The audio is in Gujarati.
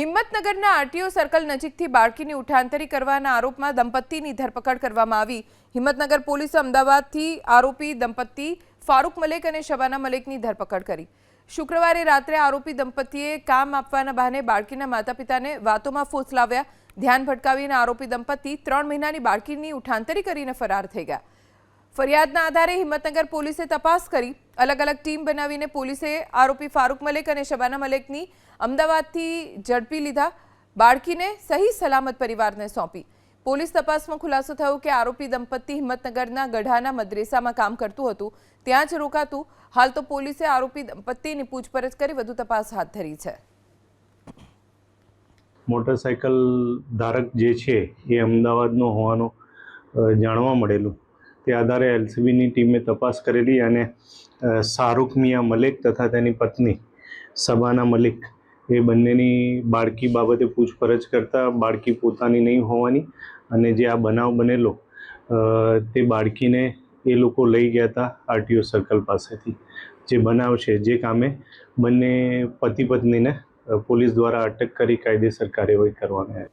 હિંમતનગરના આરટીઓ સર્કલ નજીકથી બાળકીની ઉઠાંતરી કરવાના આરોપમાં દંપતીની ધરપકડ કરવામાં આવી. હિંમતનગર પોલીસે અમદાવાદથી આરોપી દંપતી ફારૂક મલેક અને શબાના મલેકની ધરપકડ કરી. શુક્રવારે રાત્રે આરોપી દંપતીએ કામ આપવાના બહાને બાળકીના માતા પિતાને વાતોમાં ફોસલાવ્યા. ધ્યાન ભટકાવીને આરોપી દંપતી ત્રણ મહિનાની બાળકીની ઉઠાંતરી કરીને ફરાર થઈ ગયા. ફરિયાદના આધારે હિંમતનગર પોલીસે તપાસ કરી અલગ અલગ ટીમ બનાવીને પોલીસે આરોપી ફારૂક મલેક અને શબાના મલેકની અમદાવાદથી ઝડપી લીધા, બાળકીને સહી સલામત પરિવારને સોંપી. પોલીસ તપાસમાં ખુલાસો થયો કે આરોપી દંપતી હિંમતનગરના ગઢાના મદ્રેસામાં કામ કરતું હતું, ત્યાં જ રોકાતું. હાલ તો પોલીસે આરોપી દંપતીની પૂછપરછ કરી વધુ તપાસ હાથ ધરી છે. મોટરસાયકલ ધારક જે છે એ અમદાવાદનો હોવાનું જાણવા મળેલું. તે આધારે એલસીબીની ટીમે તપાસ કરેલી અને શાહરૂખ મિયા મલિક તથા તેની પત્ની સબાના મલિક એ બંનેની બાળકી બાબતે પૂછપરછ કરતા બાળકી પોતાની નહીં હોવાની અને જે આ બનાવ બનેલો તે બાળકીને એ લોકો લઈ ગયા હતા આરટીઓ સર્કલ પાસેથી. જે બનાવ છે, જે કામે બંને પતિ પત્નીને પોલીસ દ્વારા અટક કરી કાયદેસર કાર્યવાહી કરવાની.